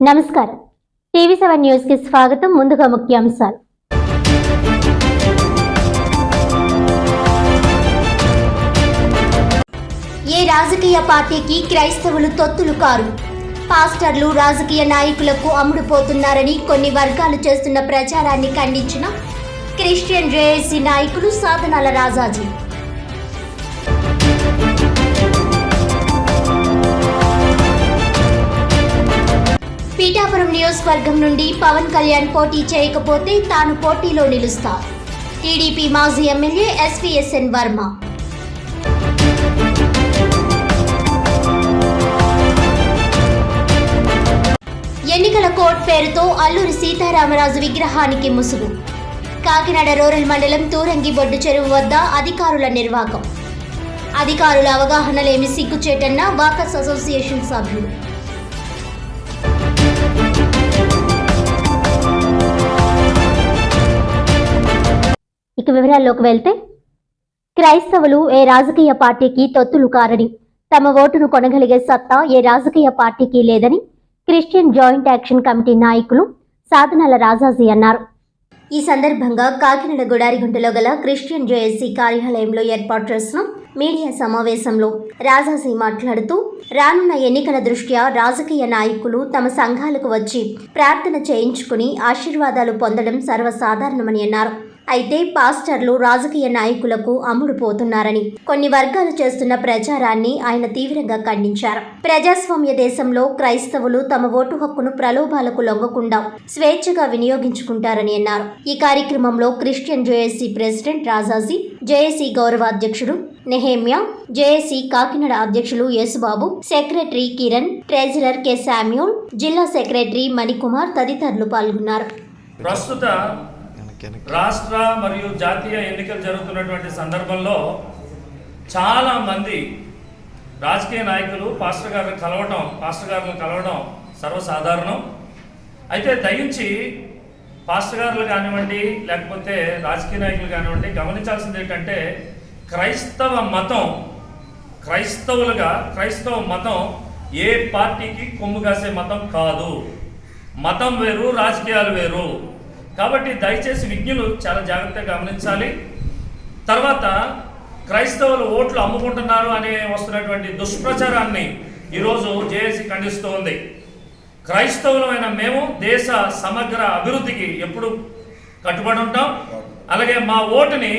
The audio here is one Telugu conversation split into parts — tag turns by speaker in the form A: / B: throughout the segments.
A: నమస్కారం. టీవీ సెవెన్ న్యూస్కి స్వాగతం. ముందుగా ముఖ్యాంశాలు. ఏ రాజకీయ పార్టీకి క్రైస్తవులు తొత్తులు కారు? పాస్టర్లు రాజకీయ నాయకులకు అమ్ముడుపోతున్నారని కొన్ని వర్గాలు చేస్తున్న ప్రచారాన్ని ఖండించిన క్రిస్టియన్ జేఏసీ నాయకులు సాధనాల రాజాజీ. పీఠాపురం నియోజకవర్గం నుండి పవన్ కళ్యాణ్ పోటీ చేయకపోతే తాను పోటీలో నిలుస్తా టీడీపీ మాజీ ఎమ్మెల్యే ఎస్వీఎస్ఎన్ వర్మ. ఎన్నికల కోడ్ పేరుతో అల్లూరి సీతారామరాజు విగ్రహానికి ముసుగు. కాకినాడ రూరల్ మండలం తూరంగి బొడ్డు చెరువు వద్ద అధికారుల నిర్వాకం. అధికారుల అవగాహన లేమి సిగ్గుచేటన్న వాకర్స్ అసోసియేషన్ సభ్యులు ఇక వివరాల్లోకి వెళ్తే క్రైస్తవులు ఏ రాజకీయ పార్టీకి తొత్తులు కారని తమ ఓటును కొనగలిగే సత్తా ఏ రాజకీయ పార్టీకి లేదని క్రిస్టియన్ జాయింట్ యాక్షన్ కమిటీ నాయకులు సాధనాల రాజాజీ అన్నారు. ఈ సందర్భంగా కాకినాడ గుడారిగుంటలో గల క్రిస్టియన్ జేఏసీ కార్యాలయంలో ఏర్పాటు చేసిన మీడియా సమావేశంలో రాజాజీ మాట్లాడుతూ రానున్న ఎన్నికల దృష్ట్యా రాజకీయ నాయకులు తమ సంఘాలకు వచ్చి ప్రార్థన చేయించుకుని ఆశీర్వాదాలు పొందడం సర్వసాధారణమని అన్నారు. అయితే పాస్టర్లు రాజకీయ నాయకులకు అమ్ముడుపోతున్నారని కొన్ని వర్గాలు చేస్తున్న ప్రచారాన్ని ఆయన తీవ్రంగా ఖండించారు. ప్రజాస్వామ్య దేశంలో క్రైస్తవులు తమ ఓటు హక్కును ప్రలోభాలకు లొంగకుండా స్వేచ్ఛగా వినియోగించుకుంటారని అన్నారు. ఈ కార్యక్రమంలో Christian JAC president Rajaji JAC గౌరవాధ్యక్షుడు Nehemya JAC Kakinada అధ్యక్షులు Yesubabu secretary Kiran treasurer K Samuel జిల్లా సెక్రటరీ మణికుమార్ తదితరులు పాల్గొన్నారు.
B: ప్రస్తుత రాష్ట్ర మరియు జాతీయ ఎన్నికలు జరుగుతున్నటువంటి సందర్భంలో చాలా మంది రాజకీయ నాయకులు పాస్టర్ గారిని కలవటం పాస్టర్ గారిని కలవడం సర్వసాధారణం. అయితే దయించి పాస్టర్ గారులు కానివ్వండి లేకపోతే రాజకీయ నాయకులు కానివ్వండి గమనించాల్సింది ఏంటంటే క్రైస్తవ మతం క్రైస్తవులుగా క్రైస్తవ మతం ఏ పార్టీకి కొమ్ము కాసే మతం కాదు. మతం వేరు రాజకీయాలు వేరు. కాబట్టి దయచేసి విజ్ఞులు చాలా జాగ్రత్తగా గమనించాలి. తర్వాత క్రైస్తవులు ఓట్లు అమ్ముకుంటున్నారు అనే వస్తున్నటువంటి దుష్ప్రచారాన్ని ఈరోజు జేఏసీ ఖండిస్తోంది క్రైస్తవులమైన మేము దేశ సమగ్ర అభివృద్ధికి ఎప్పుడు కట్టుబడి ఉంటాం. అలాగే మా ఓటుని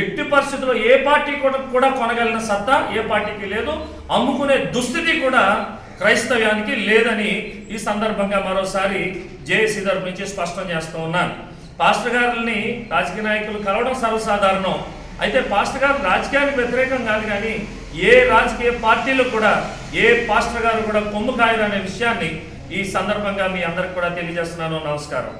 B: ఎట్టి పరిస్థితుల్లో ఏ పార్టీ కూడా కూడా కొనగలిగిన సత్తా ఏ పార్టీకి లేదు. అమ్ముకునే దుస్థితి కూడా క్రైస్తవ్యానికి లేదని ఈ సందర్భంగా మరోసారి జేఏసీ తరపు నుంచి స్పష్టం చేస్తూ ఉన్నాను. పాస్టర్ గారిని రాజకీయ నాయకులు కలవడం సర్వసాధారణం. అయితే పాస్టర్ గారు రాజకీయానికి వ్యతిరేకం కాదు కానీ ఏ రాజకీయ పార్టీలు కూడా ఏ పాస్టర్ గారు కూడా కొమ్ము కాయరు అనే విషయాన్ని ఈ సందర్భంగా మీ అందరికి కూడా తెలియజేస్తున్నాను. నమస్కారం.